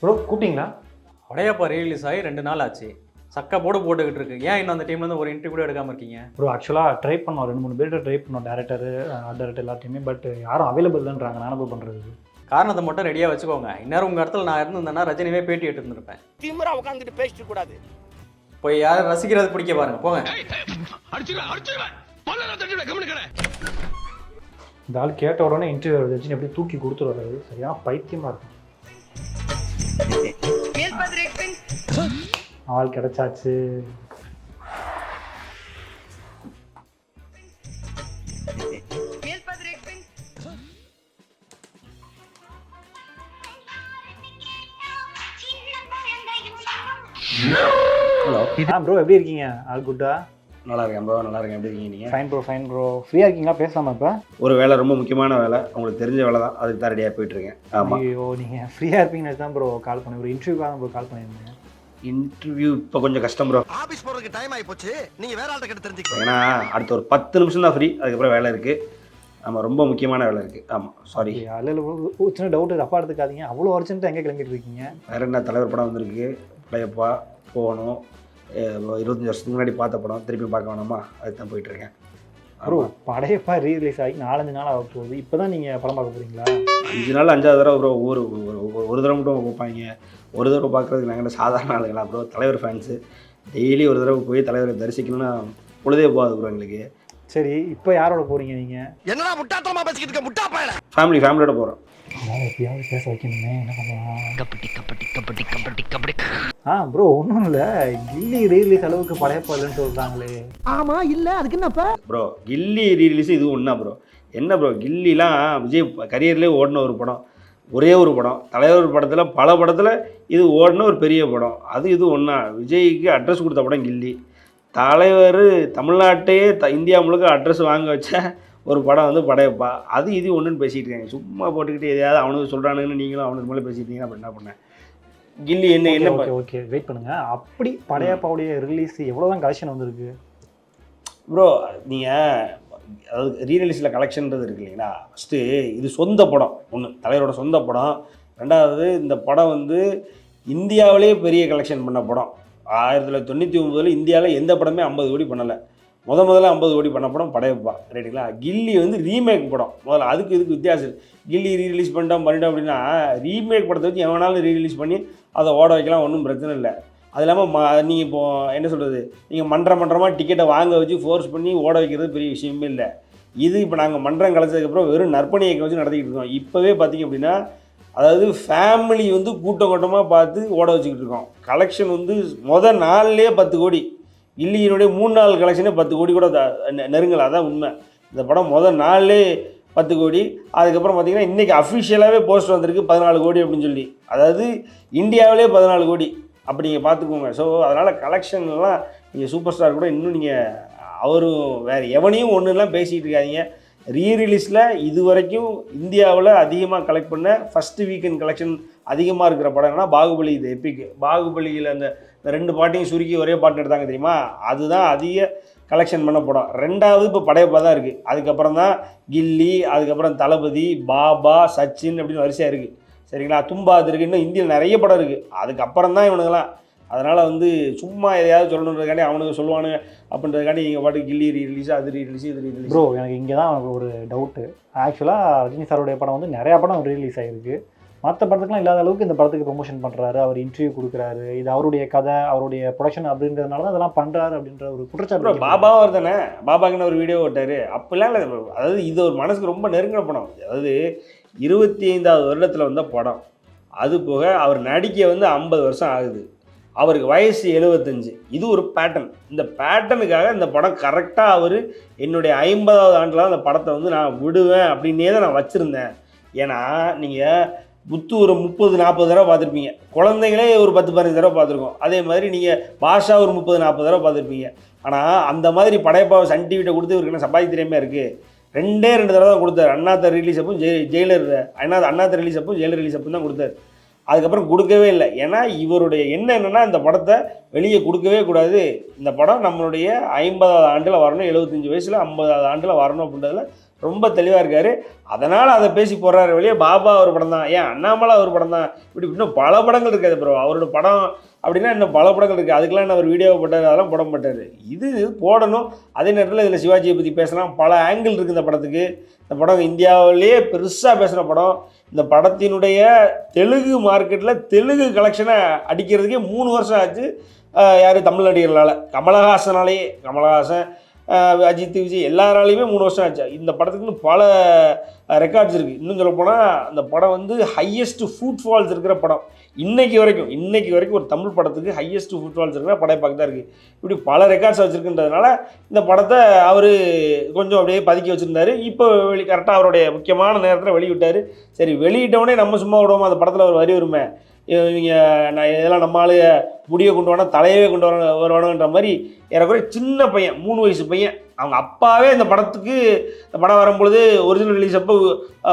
Bro கூப்பிட்டீங்களா? Padayappa release ஆகி ரெண்டு நாள் ஆச்சு. சக்கை போடு போட்டுக்கிட்டு இருக்கு. ஏன் இன்னும் அந்த டீம்லேருந்து ஒரு இன்டர்வியூ கூட எடுக்காமல் இருக்கீங்க? ப்ரோ ஆக்சுவலாக ட்ரை பண்ணோம் ரெண்டு மூணு பேர்கிட்ட ட்ரை பண்ணோம் டேரக்டர் ஆர்ட் டேரக்டர் எல்லாத்தையுமே. பட் யாரும் அவைலபிள் இல்லைன்றாங்க. நான் என்ன பண்ணுறது காரணத்தை மட்டும் ரெடியாக வச்சுக்கோங்க. இந்நேரம் உங்கள் இடத்துல நான் இருந்திருந்தேன்னா ரஜினிவே பேட்டி எடுத்துருந்துருப்பேன் திமிரா உட்காந்துட்டு பேசிட்டு கூடாது. போய் யாரும் ரசிக்கிறது பிடிக்க பாருங்க. போங்க. இந்த ஆள் கேட்ட உடனே இன்டர்வியூ வச்சு எப்படி தூக்கி கொடுத்துருவாரு. சரியான பைத்தியமாக இருக்கும் ஆள் கிடைச்சாச்சு. ஹலோ. ப்ரோ எப்படி இருக்கீங்க? ஆல் குட்டா? நல்லா இருக்கேன் ப்ரோ நல்லா இருக்கேன். எப்படி இருக்கீங்க நீங்கள் ஃபைன் ப்ரோ ஃபைன் ப்ரோ ஃப்ரீயாக இருக்கீங்களா? பேசலாமா இப்போ? ஒரு வேலை ரொம்ப முக்கியமான வேலை. உங்களுக்கு தெரிஞ்ச வேலை தான். அதுக்கு தான் ரெடியாக போயிட்டுருக்கேன் ஆமாம் ஐயோ நீங்கள் ஃப்ரீயாக இருப்பீங்கன்னு தான் ப்ரோ கால் பண்ணேன். ஒரு இன்டர்வியூக்காக தான் ப்ரோ கால் பண்ணியிருந்தேன். இன்டர்வியூ இப்போ கொஞ்சம் கஷ்டம் ப்ரோ ஆபீஸ் போறதுக்கு டைம் ஆகி போச்சு நீங்க வேற ஆள்கிட்ட கிட்ட ஏன்னா அடுத்த ஒரு பத்து நிமிஷம் தான் ஃப்ரீ அதுக்கப்புறம் வேலை இருக்குது ஆமாம் ரொம்ப முக்கியமான வேலை இருக்குது ஆமாம் சாரி அதில் ஒரு சின்ன டவுட் தப்பா எடுத்துக்காதீங்க. அவ்வளோ அர்ஜென்ட்டாக எங்கே கிளம்பிட்டு இருக்கீங்க? வேற என்ன தலைவர் படம் வந்திருக்கு? பழையப்பா போகணும். இருபத்தஞ்சி வருஷத்துக்கு முன்னாடி பார்த்த படம். திருப்பி பார்க்க வேணாமா? அதுக்கு தான் போயிட்டுருக்கேன். ப்ரோ படையப்பா ரீரிலீஸ் ஆகி நாலஞ்சு நாள் ஆக போகுது. இப்போ தான் நீங்கள் படம் பார்க்க போகிறீங்களா அஞ்சு நாள் அஞ்சாவது தடவை ப்ரோ ஒரு ஒரு- தடவை மட்டும் பார்ப்பாங்க. ஒரு தடவை பார்க்குறதுக்கு நாங்கள் சாதாரண ஆளுங்களா ப்ரோ தலைவர் ஃபேன்ஸு டெய்லி ஒரு தடவை போய் தலைவரை தரிசிக்கணும்னா பொழுதே போகாது ப்ரோ எங்களுக்கு. சரி இப்போ யாரோட போகிறீங்க நீங்கள் என்னடா முட்டாத்தனமா பேசிக்கிட்டு இருக்க? முட்டா ஃபேமிலி ஃபேமிலியோட போகிறோம் அதாவது எப்படியாவது பேச வைக்கணுமே என்ன பண்ணலாம் கபடி கபடி கபடி கபடி கபடி. ஆ ப்ரோ ஒன்றும் இல்லை. கில்லி ரீரிலீஸ் அளவுக்கு படையப்பா இல்லைன்னு சொல்கிறாங்களே ஆமா இல்ல அதுக்கு என்னப்ப? ப்ரோ கில்லி ரீரிலீஸ் இது ஒன்றா ப்ரோ என்ன ப்ரோ கில்லிலாம் விஜய் கரியர்லேயே ஓடின ஒரு படம். ஒரே ஒரு படம். தலைவர் படத்தில் பல படத்தில் இது ஓடின ஒரு பெரிய படம். அது இது ஒன்றா விஜய்க்கு அட்ரஸ் கொடுத்த படம் கில்லி. தலைவர் தமிழ்நாட்டையே த இந்தியா முழுக்க அட்ரஸ் வாங்க வச்ச ஒரு படம் வந்து படையப்பா அது இது ஒன்றுன்னு பேசிகிட்டு இருக்காங்க. சும்மா போட்டுக்கிட்டு எதையாவது அவனுக்கு சொல்கிறானுங்கன்னு நீங்களும் அவனுக்கு மேலே பேசிட்டு இருந்தீங்கன்னா அப்புறம் என்ன பண்ணேன் கில்லி என்ன என்ன ஓகே ஓகே வெயிட் பண்ணுங்க. அப்படி படையப்பாவுடைய ரிலீஸ் எவ்வளோ தான் கலெக்ஷன் வந்திருக்கு? ப்ரோ நீங்கள் அதாவது ரீரிலீஸில் கலெக்ஷன்றது இருக்கு இல்லைங்களா? ஃபஸ்ட்டு இது சொந்த படம். ஒன்று தலைவரோட சொந்த படம். ரெண்டாவது இந்த படம் வந்து இந்தியாவிலேயே பெரிய கலெக்ஷன் பண்ண படம். ஆயிரத்தி தொள்ளாயிரத்தி தொண்ணூற்றி ஒம்பதில் இந்தியாவில் எந்த படமே ஐம்பது கோடி பண்ணலை. முத முதல்ல ஐம்பது கோடி பண்ண படம் படையப்பா ரைட்டுங்களா கில்லி வந்து ரீமேக் படம். முதல்ல அதுக்கு இதுக்கு வித்தியாசம். கில்லி ரீரிலீஸ் பண்ணிட்டோம் பண்ணிட்டோம் அப்படின்னா ரீமேக் படத்தை வச்சு எவனாலும் ரீரிலீஸ் பண்ணி அதை ஓட வைக்கலாம் ஒன்றும் பிரச்சனை இல்லை. அது இல்லாமல் ம நீங்கள் இப்போ என்ன சொல்கிறது நீங்கள் மன்றம் மன்றமாக டிக்கெட்டை வாங்க வச்சு ஃபோர்ஸ் பண்ணி ஓட வைக்கிறது பெரிய விஷயமே இல்லை. இது இப்போ நாங்கள் மன்றம் கலைச்சதுக்கப்புறம் வெறும் நற்பணி இயக்கம் வச்சு நடத்திக்கிட்டு இருக்கோம். இப்போவே பார்த்திங்க அப்படின்னா அதாவது ஃபேமிலி வந்து கூட்டம் கூட்டமாக பார்த்து ஓட வச்சுக்கிட்டு இருக்கோம். கலெக்ஷன் வந்து மொதல் நாள்லேயே பத்து கோடி. இல்லியினுடைய மூணு நாள் கலெக்ஷனே பத்து கோடி கூட த- நெருங்கல. அதான் உண்மை. இந்த படம் முதல் நாள்லே பத்து கோடி. அதுக்கப்புறம் பார்த்தீங்கன்னா இன்றைக்கி அஃபிஷியலாகவே போஸ்ட் வந்திருக்கு பதினாலு கோடி அப்படின்னு சொல்லி. அதாவது இந்தியாவிலே பதினாலு கோடி. அப்படி நீங்கள் பார்த்துக்கோங்க ஸோ அதனால் கலெக்ஷன்லாம் நீங்கள் சூப்பர் ஸ்டார் கூட இன்னும் நீங்கள் அவரும் வேறு எவனையும் ஒன்றுலாம் பேசிகிட்டு இருக்காதீங்க. ரீரிலீஸில் இது வரைக்கும் இந்தியாவில் அதிகமாக கலெக்ட் பண்ண ஃபஸ்ட்டு வீக்கெண்ட் கலெக்ஷன் அதிகமாக இருக்கிற படம் பாகுபலி இது எப்பிக்கு பாகுபலியில் அந்த ரெண்டு பாட்டையும் சுருக்கி ஒரே பாட்டு எடுத்தாங்க தெரியுமா? அதுதான் அதிக கலெக்ஷன் பண்ண படம். ரெண்டாவது இப்போ படையப்பா தான் இருக்குது அதுக்கப்புறம் தான் கில்லி அதுக்கப்புறம் தளபதி பாபா சச்சின் அப்படின்னு வரிசையாக இருக்குது சரிங்களா? தும்பா அது இருக்குது இன்னும் இந்தியாவில் நிறைய படம் இருக்குது அதுக்கப்புறம் தான் இவனுங்களாம் அதனால் வந்து சும்மா எதையாவது சொல்லணுன்றதுக்காண்டி அவனுக்கு சொல்லுவானுங்க. அப்படின்றதுக்காண்டி இங்கே பாட்டு கில்லி ரீ அது ரீரிலீஸ் இது ரீரிலீஸ் ப்ரோ எனக்கு இங்கே தான் ஒரு டவுட்டு ஆக்சுவலாக ரஜினி சாருடைய படம் வந்து நிறையா படம் ரீலீஸ் ஆகிருக்கு மற்ற படத்துக்குலாம் இல்லாத அளவுக்கு இந்த படத்துக்கு ப்ரொமோஷன் பண்ணுறாரு அவர் இன்டர்வியூ கொடுக்குறாரு. இது அவருடைய கதை அவருடைய ப்ரொடக்ஷன் அப்படின்றதுனால தான் இதெல்லாம் பண்ணுறாரு அப்படின்ற ஒரு குற்றச்சாட்டு பாபாவும் வருதானே பாபாக்குன்னு ஒரு வீடியோ ஓட்டாரு? அப்பெல்லாம் இல்லை. அதாவது இது ஒரு மனசுக்கு ரொம்ப நெருங்கின படம். அதாவது இருபத்தி ஐந்தாவது வருடத்தில் வந்த படம். அது போக அவர் நடிக்க வந்து ஐம்பது வருஷம் ஆகுது. அவருக்கு வயசு எழுபத்தஞ்சு. இது ஒரு பேட்டர்ன் இந்த பேட்டர்னுக்காக இந்த படம் கரெக்டாக அவர் என்னுடைய ஐம்பதாவது ஆண்டில் அந்த படத்தை வந்து நான் விடுவேன் அப்படின்னே தான் நான் வச்சுருந்தேன். ஏன்னா நீங்கள் புத்து ஒரு முப்பது நாற்பது தடவை பார்த்துருப்பீங்க. குழந்தைங்களே ஒரு பத்து பதினஞ்சு தடவை பார்த்துருக்கோம். அதே மாதிரி நீங்கள் பாஷா ஒரு முப்பது நாற்பது தடவை பார்த்துருப்பீங்க. ஆனால் அந்த மாதிரி படைப்பாவை சன் டிவிட்ட கொடுத்து இவருக்கு என்ன சம்பாதி இருக்குது ரெண்டே ரெண்டு தடவை தான் கொடுத்தாரு. அண்ணாத்த ரிலீஸ் அப்போ ஜெய் ஜெயிலர் அண்ணா அண்ணாத்த ரிலீஸ் அப்போ ஜெயிலர் ரிலீஸ் அப்போ தான் கொடுத்தாரு. அதுக்கப்புறம் கொடுக்கவே இல்லை. ஏன்னா இவருடைய என்ன என்னென்னா இந்த படத்தை வெளியே கொடுக்கவே கூடாது. இந்த படம் நம்மளுடைய ஐம்பதாவது ஆண்டில் வரணும். எழுபத்தஞ்சி வயசில் ஐம்பதாவது ஆண்டில் வரணும் அப்படின்றதுல ரொம்ப தெளிவாக இருக்கார். அதனால் அதை பேசி போடுறாரு வழியே பாபா ஒரு படம் தான். ஏன் அண்ணாமலை ஒரு படம் தான். இப்படி இன்னும் பல படங்கள் இருக்காது ப்ரோ அவரோட படம் அப்படின்னா இன்னும் பல படங்கள் இருக்குது அதுக்கெலாம் என்ன அவர் வீடியோ போட்டார் அதெல்லாம் போட மாட்டார். இது போடணும். அதே நேரத்தில் இதில் சிவாஜியை பற்றி பேசலாம். பல ஆங்கிள் இருக்குது இந்த படத்துக்கு. இந்த படம் இந்தியாவிலேயே பெருசாக பேசுகிற படம். இந்த படத்தினுடைய தெலுங்கு மார்க்கெட்டில் தெலுங்கு கலெக்ஷனை அடிக்கிறதுக்கே மூணு வருஷம் ஆச்சு. யார்? தமிழ் நடிகர்களால். கமலஹாசனாலேயே கமலஹாசன் அஜித் விஜய் எல்லாராலையுமே மூணு வருஷம் ஆச்சு. இந்த படத்துக்குன்னு பல ரெக்கார்ட்ஸ் இருக்குது இன்னும் சொல்ல போனால் அந்த படம் வந்து ஹையஸ்ட் ஃபுட்ஃபால்ஸ் இருக்கிற படம். இன்னைக்கு வரைக்கும் இன்னைக்கு வரைக்கும் ஒரு தமிழ் படத்துக்கு ஹையஸ்ட் ஃபுட்ஃபால்ஸ் இருக்கிற படைப்பாக்கு தான் இருக்குது இப்படி பல ரெக்கார்ட்ஸ் வச்சுருக்குன்றதுனால இந்த படத்தை அவர் கொஞ்சம் அப்படியே பதுக்கி வச்சுருந்தாரு. இப்போ வெளி கரெக்டாக அவருடைய முக்கியமான நேரத்தில் வெளியிட்டார். சரி வெளியிட்டவொடனே நம்ம சும்மா விடுவோம்? அந்த படத்தில் ஒரு வரி வருமே இவங்க நான் இதெல்லாம் நம்மளால முடிய முடியை கொண்டு வரணும் தலையவே கொண்டு வர வருவானுன்ற மாதிரி ஏறக்குறைய சின்ன பையன் மூணு வயசு பையன். அவங்க அப்பாவே இந்த படத்துக்கு இந்த படம் வரும்பொழுது ஒரிஜினல் ரிலீஸ் அப்போ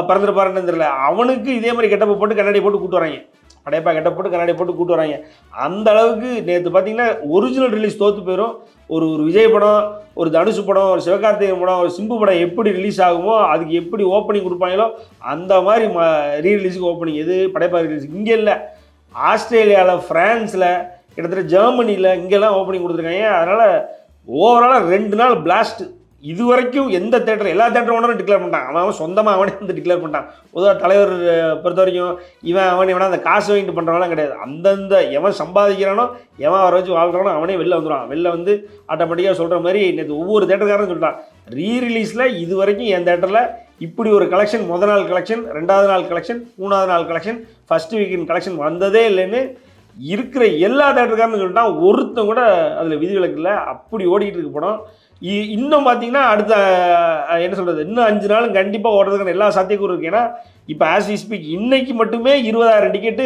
பிறந்திருப்பாருன்னு தெரியல. அவனுக்கு இதே மாதிரி கெட்டப்ப போட்டு கண்ணாடி போட்டு கூட்டு வராங்க. படையப்பா கெட்ட போட்டு கண்ணாடி போட்டு கூட்டு வராங்க. அந்த அளவுக்கு நேற்று பார்த்தீங்கன்னா ஒரிஜினல் ரிலீஸ் தோற்று போயிடும் ஒரு ஒரு விஜய் படம் ஒரு தனுஷு படம் ஒரு சிவகார்த்திகேயன் படம் ஒரு சிம்பு படம் எப்படி ரிலீஸ் ஆகுமோ அதுக்கு எப்படி ஓப்பனிங் கொடுப்பாங்களோ அந்த மாதிரி ம ரீ ரிலீஸுக்கு ஓப்பனிங் எது? படைப்பா ரிலீஸ் இங்கே இல்லை. ஆஸ்திரேலியாவில் ஃப்ரான்ஸில் கிட்டத்தட்ட ஜெர்மனியில் இங்கெல்லாம் ஓப்பனிங் கொடுத்துருக்காங்க. அதனால் ஓவராலாக ரெண்டு நாள் பிளாஸ்ட்டு இது வரைக்கும் எந்த தேட்டர் எல்லா தேட்டர் ஓனரும் டிக்ளேர் பண்ணிட்டான். அவன் அவன் சொந்தமாக அவனே வந்து டிக்ளேர் பண்ணிட்டான். பொதுவாக தலைவர் பொறுத்த வரைக்கும் இவன் அவன் இவனா அந்த காசு வாங்கிட்டு பண்ணுறவங்களாம் கிடையாது. அந்தந்த எவன் சம்பாதிக்கிறானோ எவன் அவரை வச்சு வாழ்கிறானோ அவனே வெளில வந்துடுவான் வெளில வந்து ஆட்டோமேட்டிக்காக சொல்கிற மாதிரி நேற்று ஒவ்வொரு தேட்டருக்காரரும் சொல்லிட்டான். ரீ ரிலீஸில் இது வரைக்கும் என் தேட்டரில் இப்படி ஒரு கலெக்ஷன் முத நாள் கலெக்ஷன் ரெண்டாவது நாள் கலெக்ஷன் மூணாவது நாள் கலெக்ஷன் ஃபஸ்ட்டு வீக்கின் கலெக்ஷன் வந்ததே இல்லைன்னு இருக்கிற எல்லா தேட்டருக்காரன்னு சொல்லிட்டான். ஒருத்தன் கூட அதில் விதிவிலக்கு இல்லை. அப்படி ஓடிக்கிட்டு இருக்க படம். இன்னும் பார்த்தீங்கன்னா அடுத்த என்ன சொல்கிறது இன்னும் அஞ்சு நாளும் கண்டிப்பாக ஓடுறதுக்கான எல்லா சாத்தியக்கூறும் இருக்குது ஏன்னா இப்போ ஆஸ் வி ஸ்பீக் இன்னைக்கு மட்டுமே இருபதாயிரம் டிக்கெட்டு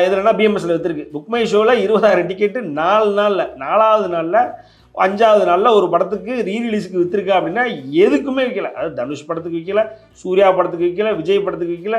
எதுலன்னா பிஎம்எஸ்ல விற்றுருக்கு புக்மை ஷோவில் இருபதாயிரம் டிக்கெட்டு நாலு நாளில் நாலாவது நாளில் அஞ்சாவது நாளில் ஒரு படத்துக்கு ரீரிலீஸுக்கு விற்றுருக்கா அப்படின்னா எதுக்குமே விற்கல அது தனுஷ் படத்துக்கு விற்கல சூர்யா படத்துக்கு விற்கல விஜய் படத்துக்கு விற்கல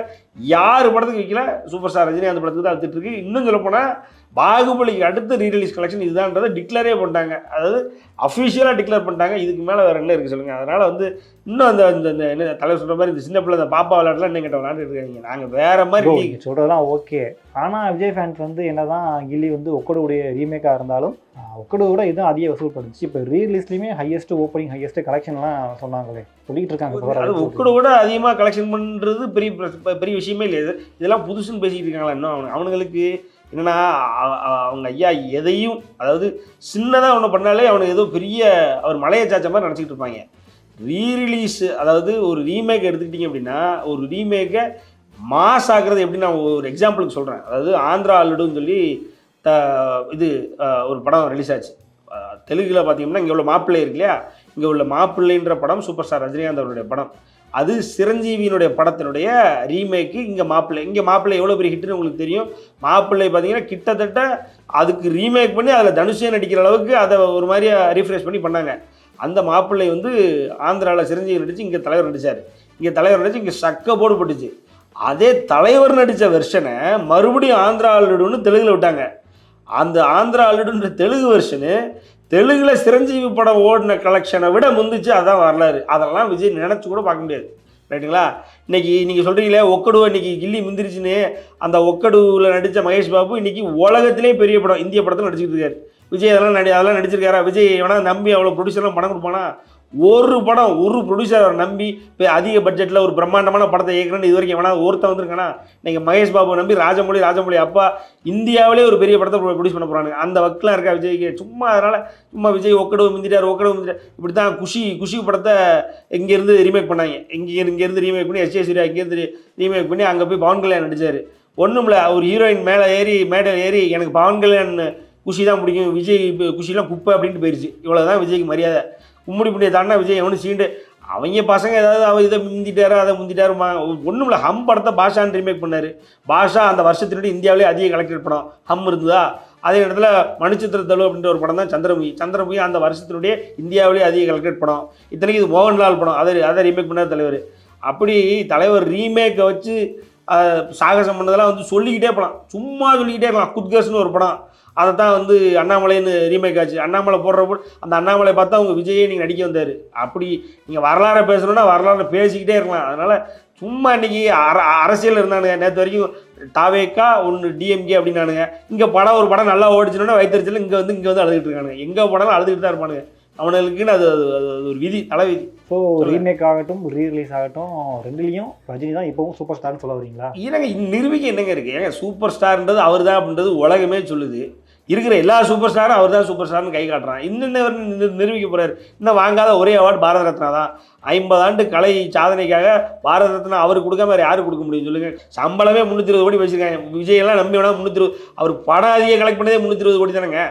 யார் படத்துக்கு விற்கல சூப்பர் ஸ்டார் ரஜினி அந்த படத்துக்கு தான் விற்றுட்டுருக்கு இன்னும் சொல்ல போனால் பாகுபலிக்கு அடுத்த ரீ ரிலீஸ் கலெக்ஷன் இதுதான்றதை டிக்ளரே பண்ணிட்டாங்க. அதாவது அஃபிஷியலாக டிக்ளேர் பண்ணிட்டாங்க. இதுக்கு மேலே வேறு என்ன இருக்குது சொல்லுங்கள் அதனால் வந்து இன்னும் அந்த இந்த இந்த என்ன தலைவர் சொல்கிற மாதிரி இந்த சின்ன பிள்ளை இந்த பாப்பா விளையாட்டுலாம் இன்னும் கிட்ட விளையாண்டு இருக்காங்க நாங்கள் வேறு மாதிரி. நீங்கள் சொல்கிறதெல்லாம் ஓகே ஆனால் விஜய் ஃபேன்ஸ் வந்து என்னதான் கில்லி வந்து ஒக்கடுடைய ரீமேக்காக இருந்தாலும் ஒக்கடு விட இதுவும் அதிக வசூல் பண்ணுச்சு இப்போ ரீ ரிலீஸ்லையுமே ஹையஸ்ட் ஓப்பனிங் ஹையஸ்ட் கலெக்ஷன்லாம் சொன்னாங்களே. சொல்லிட்டு இருக்காங்க அது விட அதிகமாக கலெக்ஷன் பண்ணுறது பெரிய பிர- பெரிய விஷயமே இல்லை. இது இதெல்லாம் புதுசுன்னு பேசிக்கிட்டு இருக்காங்களா இன்னும் அவனு அவனுங்களுக்கு? என்னன்னா அவங்க ஐயா எதையும் அதாவது சின்னதாக ஒன்று பண்ணாலே அவனுக்கு ஏதோ பெரிய அவர் மலையை சாச்ச மாதிரி நினச்சிக்கிட்டு இருப்பாங்க. ரீரிலீஸ் அதாவது ஒரு ரீமேக் எடுத்துக்கிட்டிங்க அப்படின்னா ஒரு ரீமேக்கை மாஸ் ஆகிறது எப்படி நான் ஒரு எக்ஸாம்பிளுக்கு சொல்கிறேன் அதாவது ஆந்திரா அல்லுடுன்னு சொல்லி த இது ஒரு படம் ரிலீஸ் ஆச்சு. தெலுங்கில் பார்த்தீங்கன்னா இங்கே உள்ள மாப்பிள்ளை இருக்கு இல்லையா? இங்கே உள்ள மாப்பிள்ளைன்ற படம் சூப்பர் ஸ்டார் ரஜினிகாந்த் அவருடைய படம். அது சிரஞ்சீவியினுடைய படத்தினுடைய ரீமேக்கு இங்கே மாப்பிள்ளை இங்கே மாப்பிள்ளை எவ்வளோ பெரிய ஹிட்னு உங்களுக்கு தெரியும்? மாப்பிள்ளை பார்த்தீங்கன்னா கிட்டத்தட்ட அதுக்கு ரீமேக் பண்ணி அதில் தனுஷே நடிக்கிற அளவுக்கு அதை ஒரு மாதிரி ரீஃப்ரெஷ் பண்ணி பண்ணாங்க. அந்த மாப்பிள்ளை வந்து ஆந்திராவில் சிரஞ்சீவி நடித்து இங்கே தலைவர் நடிச்சார். இங்கே தலைவர் நடித்து இங்கே சக்க போடு போட்டுச்சு. அதே தலைவர் நடித்த வெர்ஷனை மறுபடியும் ஆந்திரா ஆல்ரெடுன்னு தெலுங்கில் விட்டாங்க. அந்த ஆந்திரா ஆல்ரெடுன்ற தெலுங்கு வெர்ஷனு தெலுங்குல சிரஞ்சீவி படம் ஓடின கலெக்ஷனை விட முந்திச்சு அதான் வரலாறு. அதெல்லாம் விஜய் நினச்சி கூட பார்க்க முடியாது. ரைட்டுங்களா? இன்னைக்கு நீங்கள் சொல்கிறீங்களே ஒக்கடுவை இன்னைக்கு கில்லி முந்திரிச்சுன்னு அந்த ஒக்கடுவில் நடித்த மகேஷ் பாபு இன்னைக்கு உலகத்திலே பெரிய படம் இந்திய படத்தில் நடிச்சுட்டு இருக்காரு. விஜய் அதெல்லாம் நடி அதெல்லாம் நடிச்சிருக்காரா? விஜய் வேணால் நம்பி அவ்வளோ ப்ரொடியூசர்லாம் படம் கொடுப்பானா? ஒரு படம் ஒரு ப்ரொடியூசரை நம்பி இப்போ அதிக பட்ஜெட்டில் ஒரு பிரம்மாண்டமான படத்தை இயக்குறேன்னு இது வரைக்கும் எவனா ஒருத்தன் வந்திருக்கானா? நீங்கள் மகேஷ் பாபு நம்பி ராஜமொழி ராஜமொழி அப்பா இந்தியாவிலே ஒரு பெரிய படத்தை ப்ரொடியூஸ் பண்ண போகிறாங்க அந்த வக்கெலாம் இருக்கா விஜய்க்கு? சும்மா அதனால் சும்மா விஜய் ஒக்கடவு மிந்திட்டார் ஒக்கடவு மிந்திட்டார் இப்படி தான் குஷி குஷி படத்தை இங்கேருந்து ரீமேக் பண்ணாங்க. இங்கே இங்கேருந்து ரீமேக் பண்ணி எஸ். ஏ சூர்யா இங்கேருந்து ரீமேக் பண்ணி அங்கே போய் பவன் கல்யாண் நடித்தார் ஒன்றும் இல்லை ஹீரோயின் மேலே ஏறி மேடை ஏறி எனக்கு பவன் கல்யாண் குஷி தான் பிடிக்கும் விஜய் இப்போ குஷிலாம் குப்பை அப்படின்ட்டு போயிடுச்சு இவ்வளோ தான் விஜய்க்கு மரியாதை. கும்முடி புண்ணிய தாண்டா விஜய் எவனு சீண்டு. அவங்க பசங்க ஏதாவது அவ இதை முந்திட்டாரோ அதை முந்திட்டாருமா? ஒன்றும் இல்லை ஹம் படத்தை பாஷான்னு ரீமேக் பண்ணார். பாஷா அந்த வருஷத்தினுடைய இந்தியாவிலே அதிக கலெக்டட் படம். ஹம் இருந்ததா? அதே இடத்துல மணிச்சித்திர தழு அப்படின்ற ஒரு படம் தான் சந்திரமுகி. சந்திரமுகி அந்த வருஷத்தினுடைய இந்தியாவிலே அதிக கலெக்டட் படம். இத்தனைக்கு இது மோகன்லால் படம். அதை அதை ரீமேக் பண்ணார் தலைவர். அப்படி தலைவர் ரீமேக்கை வச்சு சாகசம் பண்ணதெல்லாம் வந்து சொல்லிக்கிட்டே போகலாம் சும்மா சொல்லிக்கிட்டே இருக்கலாம் குத்கர்ஸ்னு ஒரு படம். அதை தான் வந்து அண்ணாமலைன்னு ரீமேக் ஆச்சு. அண்ணாமலை போடுறப்போ அந்த அண்ணாமலை பார்த்தா அவங்க விஜயே நீங்கள் நடிக்க வந்தார். அப்படி நீங்கள் வரலாறை பேசணுன்னா வரலாறு பேசிக்கிட்டே இருக்கலாம். அதனால் சும்மா இன்னைக்கு அர அரசியல் இருந்தானுங்க. நேற்று வரைக்கும் தாவேக்கா ஒன்று டிஎம்கே அப்படின்னானுங்க. இங்கே படம் ஒரு படம் நல்லா ஓடிச்சுனோன்னா வைத்தறிச்சல் இங்கே வந்து இங்கே வந்து அழுதுகிட்டு இருக்கானுங்க. எங்கே படம் அழுதுகிட்டு தான் இருப்பானுங்க. அவனுக்குன்னு அது அது ஒரு விதி தலைவிதி. ஸோ ரீமேக் ஆகட்டும் ரீ ரிலீஸ் ஆகட்டும் ரெண்டுலேயும் ரஜினி தான் இப்போவும் சூப்பர் ஸ்டார்னு சொல்ல வரீங்களா? இல்லைங்க நிரூபிக்க என்னங்க இருக்குது ஏங்க சூப்பர் ஸ்டார்ன்றது அவர் தான் அப்படின்றது உலகமே சொல்லுது. இருக்கிற எல்லா சூப்பர் ஸ்டாரும் அவர் தான் சூப்பர் ஸ்டார்னு கை காட்டுறான். இன்னும் இவர் நி- நிரூபிக்க போறாரு. இன்னும் வாங்காத ஒரே அவார்டு பாரத ரத்னா தான். ஐம்பது ஆண்டு கலை சாதனைக்காக பாரத ரத்னா அவருக்கு கொடுக்காம வேறு யாருக்கு கொடுக்க முடியும் சொல்லுங்க. சம்பளமே முந்நூற்றி இருபது கோடி வச்சிருக்காங்க. விஜய் எல்லாம் நம்பி வேணா முந்நூற்றி இருபது அவர் படம் அதிகம் கலெக்ட் பண்ணதே முந்நூற்றி இருபது கோடி தானேங்க.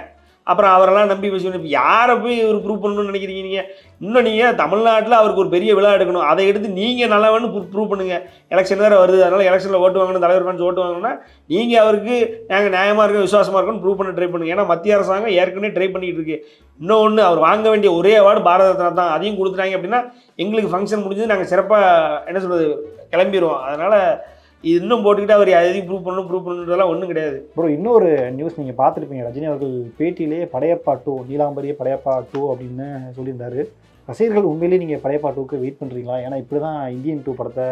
அப்புறம் அவரெல்லாம் நம்பி வச்சு இப்போ யாரை போய் இவர் ப்ரூவ் பண்ணணும்னு நினைக்கிறீங்க நீங்கள் இன்னும் நீங்கள் தமிழ்நாட்டில் அவருக்கு ஒரு பெரிய விழா எடுக்கணும். அதை எடுத்து நீங்கள் நல்லவன்னு ப்ரூவ் பண்ணுங்கள் எலெக்ஷன் வேறு வருது. அதனால் எலெக்ஷனில் ஓட்டு வாங்கணும் தலைவர் ஃபேன்ஸ் ஓட்டு வாங்கணும்னா நீங்கள் அவருக்கு நாங்கள் நியாயமாக இருக்கோம் விசுவாசமாக இருக்கோம் ப்ரூவ் பண்ண ட்ரை பண்ணுங்க. ஏன்னா மத்திய அரசாங்கம் ஏற்கனவே ட்ரை பண்ணிகிட்டு இருக்கு. இன்னொன்று அவர் வாங்க வேண்டிய ஒரே அவார்டு பாரத ரத்னா தான். அதையும் கொடுத்துட்டாங்க அப்படின்னா எங்களுக்கு ஃபங்க்ஷன் முடிஞ்சது. நாங்கள் சிறப்பாக என்ன சொல்கிறது கிளம்பிடுவோம் அதனால் இன்னும் போட்டுக்கிட்டு அவர் எதையும் ப்ரூவ் பண்ணணும் ப்ரூவ் பண்ணணுன்றதெல்லாம் ஒன்றும் கிடையாது. ப்ரோ இன்னொரு நியூஸ் நீங்கள் பார்த்துருப்பீங்க. ரஜினி அவர்கள் பேட்டியிலேயே படையப்பா டூ நீலாம்பரியே படையப்பா டூ அப்படின்னு சொல்லியிருந்தாரு. ரசிகர்கள் உண்மையிலேயே நீங்கள் படையப்பா டூக்கு வெயிட் பண்ணுறீங்களா ஏன்னா இப்படி தான் இந்தியன் டூ படத்தை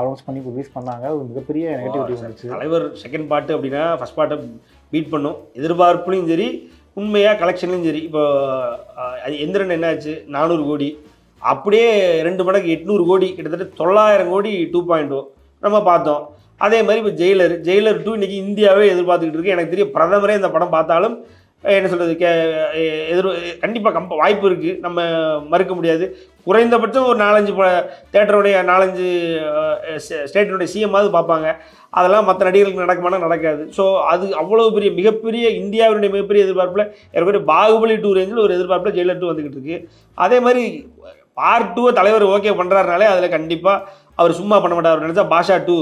அனௌன்ஸ் பண்ணி ரிலீஸ் பண்ணாங்க. ஒரு மிகப்பெரிய நெகட்டிவிட்டி வந்துச்சு. தலைவர் செகண்ட் பார்ட்டு அப்படின்னா ஃபர்ஸ்ட் பார்ட்டை பீட் பண்ணும். எதிர்பார்ப்புலையும் சரி உண்மையாக கலெக்ஷன்லையும் சரி. இப்போ அது எந்திரன் என்னாச்சு? நானூறு கோடி. அப்படியே ரெண்டு மடங்கு எட்நூறு கோடி கிட்டத்தட்ட தொள்ளாயிரம் கோடி டூ பாயிண்ட் நம்ம பார்த்தோம். அதே மாதிரி இப்போ ஜெயிலர் ஜெயிலர் டூ இன்றைக்கி இந்தியாவே எதிர்பார்த்துக்கிட்டு இருக்கு. எனக்கு தெரியும் பிரதமரே இந்த படம் பார்த்தாலும் என்ன சொல்கிறது கே எதிர் கண்டிப்பாக கம்ப வாய்ப்பு இருக்குது நம்ம மறுக்க முடியாது. குறைந்தபட்சம் ஒரு நாலஞ்சு ப தேட்டருடைய நாலஞ்சு ஸ்டேட்டினுடைய சிஎம்மாவது பார்ப்பாங்க. அதெல்லாம் மற்ற நடிகர்களுக்கு நடக்குமானா நடக்காது. ஸோ அது அவ்வளோ பெரிய மிகப்பெரிய இந்தியாவினுடைய மிகப்பெரிய எதிர்பார்ப்பில் ஏற்கனவே பாகுபலி டூ ரேஞ்சில் ஒரு எதிர்பார்ப்பில் ஜெயிலர் டூ வந்துக்கிட்டு இருக்குது அதே மாதிரி பார்ட் டூவை தலைவர் ஓகே பண்ணுறாருனாலே அதில் கண்டிப்பாக அவர் சும்மா பண்ண மாட்டார். நினச்சா பாஷா டூ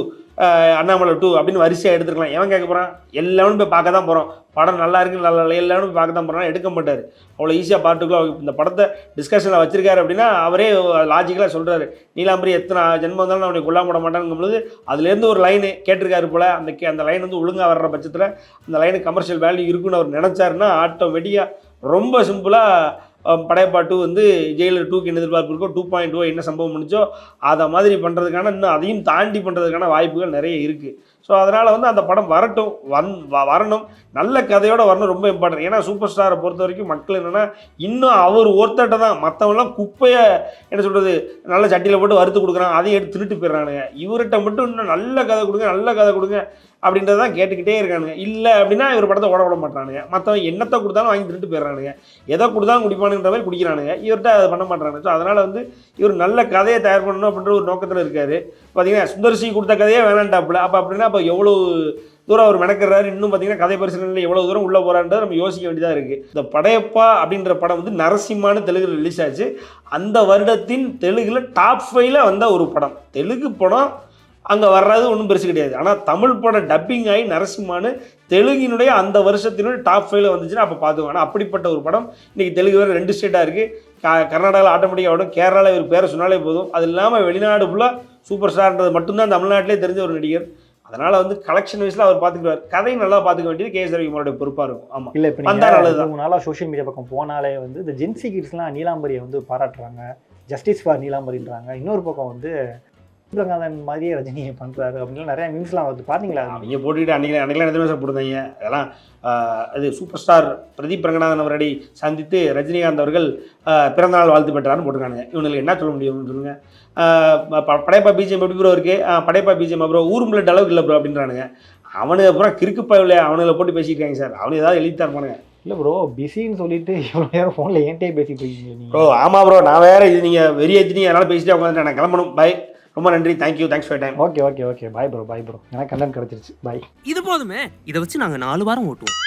அண்ணாமலை டூ அப்படின்னு வரிசையாக எடுத்துருக்கலாம். எவன் கேட்க போகிறான் எல்லாரும் போய் பார்க்க தான் போகிறோம் படம் நல்லா இருக்கு நல்லா இல்லை எல்லாரும் போய் பார்க்க தான் போகிறான் எடுக்க மாட்டார். அவ்வளோ ஈஸியாக பார்த்துக்கலாம். இந்த படத்தை டிஸ்கஷனில் வச்சிருக்காரு அப்படின்னா அவரே லாஜிக்கலாக சொல்கிறாரு நீலாம்பரி எத்தனை ஜென்மம் வந்தாலும் அவனை கொல்லாம விட மாட்டாங்கும் பொழுது அதுலேருந்து ஒரு லைனு கேட்டிருக்காரு போல் அந்த கே- அந்த லைன் வந்து ஒழுங்காக வர்ற பட்சத்தில் அந்த லைனுக்கு கமர்ஷியல் வேல்யூ இருக்குன்னு அவர் நினச்சாருன்னா ஆட்டோமேட்டிக்காக ரொம்ப சிம்பிளாக படையப்பா டூ வந்து ஜெயிலர் டூக்கு என்ன எதிர்பார்ப்பு இருக்கோ டூ பாயிண்ட் டூ என்ன சம்பவம் முடிச்சோ அதை மாதிரி பண்ணுறதுக்கான இன்னும் அதையும் தாண்டி பண்ணுறதுக்கான வாய்ப்புகள் நிறைய இருக்குது ஸோ அதனால் வந்து அந்த படம் வரட்டும் வந் வ- வரணும். நல்ல கதையோட வரணும் ரொம்ப இம்பார்ட்டன்ட் ஏன்னா சூப்பர் ஸ்டாரை பொறுத்த வரைக்கும் மக்கள் என்னென்னா இன்னும் அவர் ஒருத்தட்ட தான். மற்றவங்களாம் குப்பையை என்ன சொல்கிறது நல்ல சட்டியில் போட்டு வறுத்து கொடுக்குறாங்க அதையும் எடுத்து திருட்டு போயிடுறானுங்க. இவர்கிட்ட மட்டும் இன்னும் நல்ல கதை கொடுங்க நல்ல கதை கொடுங்க. அப்படின்றத தான் கேட்டுக்கிட்டே இருக்கானுங்க. இல்லை அப்படின்னா இவர் படத்தை ஓட விட மாட்டானுங்க மற்றவன் என்னத்தை கொடுத்தாலும் வாங்கி திருட்டு போயிடுறானுங்க. எதை கொடுத்தாலும் குடிப்பானுன்ற மாதிரி குடிக்கிறானுங்க. இவர்கிட்ட அதை பண்ண மாட்டானுங்க ஸோ அதனால் வந்து இவர் நல்ல கதையை தயார் பண்ணணும் அப்படின்ற ஒரு நோக்கத்தில் இருக்கார். பார்த்தீங்கன்னா சுந்தர்சி கொடுத்த கதையே வேணான்டாப்புல அப்போ அப்படின்னா அப்போ எவ்வளோ தூரம் அவர் மெனக்கிறாரு இன்னும் பார்த்தீங்கன்னா கதை பரிசீலனையில் எவ்வளோ தூரம் உள்ளே போகிறான்றது நம்ம யோசிக்க வேண்டியதாக இருக்குது இந்த படையப்பா அப்படின்ற படம் வந்து நரசிம்மான்னு தெலுங்கில் ரிலீஸ் ஆச்சு. அந்த வருடத்தின் தெலுங்கில் டாப் ஃபைவ்ல வந்த ஒரு படம். தெலுங்கு படம் அங்கே வர்றது ஒன்றும் பெருசு கிடையாது. ஆனால் தமிழ் படம் டப்பிங் ஆகி நரசிம்மான்னு தெலுங்கினுடைய அந்த வருஷத்தினுடைய டாப் ஃபைவ்ல வந்துச்சுன்னா அப்போ பார்த்துக்கோ ஆனால் அப்படிப்பட்ட ஒரு படம் இன்றைக்கி தெலுங்கு வேறு ரெண்டு ஸ்டேட்டாக இருக்குது க கர்நாடகாவில் ஆட்டோமேட்டிக்காக வரும் கேரளாவில் இவர் பேரை சொன்னாலே போதும். அது இல்லாமல் வெளிநாடு ஃபுல்லாக சூப்பர் ஸ்டார்ன்றது மட்டும்தான் தமிழ்நாட்டிலே தெரிஞ்ச ஒரு நடிகர். அதனால் வந்து கலெக்ஷன் வைஸில் அவர் பார்த்துக்குவார். கதையும் நல்லா பார்த்துக்க வேண்டியது கே எஸ் ரவிக்குமாரோட பொறுப்பாக இருக்கும். ஆமாம் இல்லை இப்போ நல்லதுதான். மூணு நாளாக சோஷியல் மீடியா பக்கம் போனாலே வந்து இந்த ஜென்சி கிட்ஸ்லாம் நீலாம்பரியை வந்து பாராட்டுறாங்க. ஜஸ்டிஸ் ஃபார் நீலாம்பரின்றாங்க. இன்னொரு பக்கம் வந்து சிவகங்காதன் மாதிரியே ரஜினியை பண்ணுறாரு அப்படின்னு நிறைய மீம்ஸ்லாம் வந்து பார்த்தீங்களா? அவங்க போட்டுக்கிட்டு அன்றைக்கி அன்றைக்கெலாம் எத்தனை சார் போட்டிருந்தாங்க அதெல்லாம் அது சூப்பர் ஸ்டார் பிரதீப் ரங்கநாதன் அவரடி சந்தித்து ரஜினிகாந்த் அவர்கள் பிறந்தநாள் வாழ்த்து பெற்றார்னு போட்டிருக்காங்க இவங்களுக்கு என்ன சொல்ல முடியும்னு சொல்லுங்க. ஆஹ், ப- படையப்பா பிஜிஎம் எப்படி ப்ரோ இருக்கு? ஆஹ், படையப்பா பிஜிஎம் அப்புறம் ஊர் முள்ளட் அளவுக்கு இல்லை ப்ரோ அப்படின்றானுங்க. அவனுக்கு அப்புறம் கிறுக்கு பயவில் அவனுங்களை போட்டு பேசியிருக்காங்க சார். அவனு ஏதாவது எழுதித்தான் இருப்பானுங்க இல்லை ப்ரோ பிஸின்னு சொல்லிட்டு இவ்வளோ நேரம் ஃபோனில் ஏன்ட்டே பேசிட்டு இருக்கீங்க ப்ரோ நீங்கள் ஆமாம் ப்ரோ நான் வேறு இது நீங்கள் வெறி ஏற்றினீங்க அதனால் பேசிட்டே உட்காந்துட்டேன். நான் கிளம்பணும். பை ரொம்ப நன்றி. Thank you thanks for time okay okay okay bye bro bye bro எனக்கு கண்டென்ட் கிடச்சிருச்சு. பாய் இது போதுமே. இதை வச்சு நாங்க நாலு வாரம் ஓட்டுவோம்.